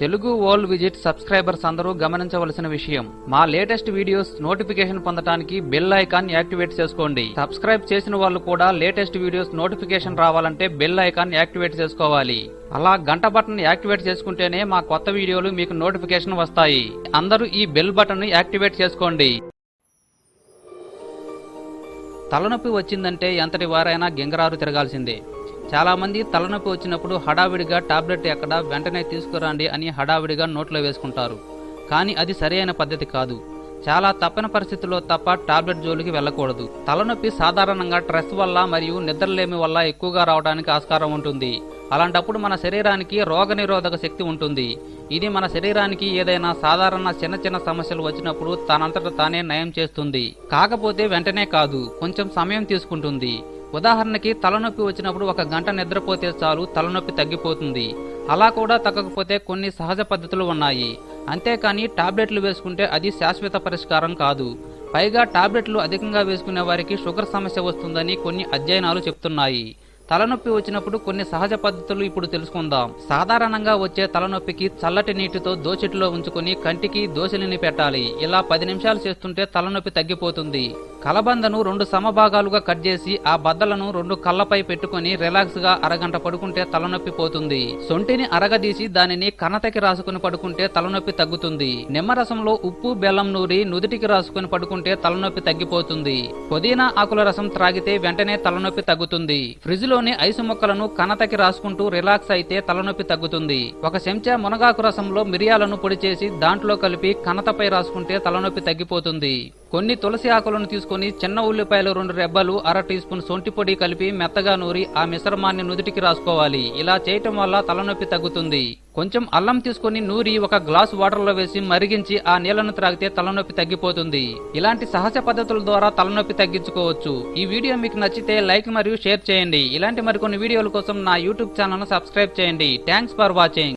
Telugu world visit subscribers అందరూ గమనించవలసిన విషయం. మా లేటెస్ట్ వీడియోస్ నోటిఫికేషన్ పొందడానికి బెల్ ఐకాన్ యాక్టివేట్ చేసుకోండి. సబ్స్క్రైబ్ చేసిన వాళ్ళు కూడా లేటెస్ట్ వీడియోస్ నోటిఫికేషన్ రావాలంటే బెల్ ఐకాన్ యాక్టివేట్ చేసుకోవాలి. అలా గంట బటన్ యాక్టివేట్ చేసుకుంటేనే మా కొత్త వీడియోలు మీకు నోటిఫికేషన్ వస్తాయి. అందరూ ఈ బెల్ బటన్ యాక్టివేట్ చేసుకోండి. తలనొప్పి వచ్చిందంటే ఎంతటి వారైనా గింగరారు తిరగాల్సిందే. చాలామంది తలనొప్పి వచ్చినప్పుడు హడావిడిగా టాబ్లెట్ ఎక్కడ వెంటనే తీసుకురండి అని హడావిడిగా నోట్లో వేసుకుంటారు. కానీ అది సరైన పద్ధతి కాదు. చాలా తప్పని పరిస్థితుల్లో తప్ప టాబ్లెట్ జోలికి వెళ్ళకూడదు. తలనొప్పి సాధారణంగా స్ట్రెస్ వల్ల మరియు నిద్రలేమి వల్ల ఎక్కువగా రావడానికి ఆస్కారం ఉంటుంది. అలాంటప్పుడు మన శరీరానికి రోగనిరోధక శక్తి ఉంటుంది. ఇది మన శరీరానికి ఏదైనా సాధారణ చిన్న చిన్న సమస్యలు వచ్చినప్పుడు తనంతట తానే నయం చేస్తుంది. కాకపోతే వెంటనే కాదు. కొంచెం సమయం తీసుకుంటుంది. ఉదాహరణకి తలనొప్పి వచ్చినప్పుడు ఒక గంట నిద్రపోతే చాలు తలనొప్పి తగ్గిపోతుంది. అలా కూడా తగ్గకపోతే కొన్ని సహజ పద్ధతులు ఉన్నాయి. అంతేకాని టాబ్లెట్లు వేసుకుంటే అది శాశ్వత పరిష్కారం కాదు. పైగా టాబ్లెట్లు అధికంగా వేసుకునే వారికి షుగర్ సమస్య వస్తుందని కొన్ని అధ్యయనాలు చెప్తున్నాయి. తలనొప్పి వచ్చినప్పుడు కొన్ని సహజ పద్ధతులు ఇప్పుడు తెలుసుకుందాం. సాధారణంగా వచ్చే తలనొప్పికి చల్లటి నీటితో దోచెట్లో ఉంచుకుని కంటికి దోశలిని పెట్టాలి. ఇలా పది నిమిషాలు చేస్తుంటే తలనొప్పి తగ్గిపోతుంది. కలబందను రెండు సమభాగాలుగా కట్ చేసి ఆ బద్దలను రెండు కళ్ళపై పెట్టుకుని రిలాక్స్గా అరగంట పడుకుంటే తలనొప్పి పోతుంది. సొంటిని అరగదీసి దానిని కనతకి రాసుకుని పడుకుంటే తలనొప్పి తగ్గుతుంది. నిమ్మరసంలో ఉప్పు బెల్లం నూరి నుదుటికి రాసుకుని పడుకుంటే తలనొప్పి తగ్గిపోతుంది. పుదీనా ఆకుల రసం త్రాగితే వెంటనే తలనొప్పి తగ్గుతుంది. ఫ్రిడ్జ్లోని ఐసు మొక్కలను కనతకి రాసుకుంటూ రిలాక్స్ అయితే తలనొప్పి తగ్గుతుంది. ఒక చెంచా మునగాకు రసంలో మిరియాలను పొడి చేసి దాంట్లో కలిపి కనతపై రాసుకుంటే తలనొప్పి తగ్గిపోతుంది. కొన్ని తులసి ఆకులను తీసుకొని చిన్న ఉల్లిపాయలు రెండు రెబ్బలు అర టీ స్పూన్ సొంటి పొడి కలిపి మెత్తగా నూరి ఆ మిశ్రమాన్ని నుదుటికి రాసుకోవాలి. ఇలా చేయటం వల్ల తలనొప్పి తగ్గుతుంది. కొంచెం అల్లం తీసుకొని నూరి ఒక గ్లాస్ వాటర్లో వేసి మరిగించి ఆ నీళ్ళను త్రాగితే తలనొప్పి తగ్గిపోతుంది. ఇలాంటి సహజ పద్ధతుల ద్వారా తలనొప్పి తగ్గించుకోవచ్చు. ఈ వీడియో మీకు నచ్చితే లైక్ మరియు షేర్ చేయండి. ఇలాంటి మరికొన్ని వీడియోల కోసం నా యూట్యూబ్ ఛానల్ సబ్స్క్రైబ్ చేయండి. Thanks for watching.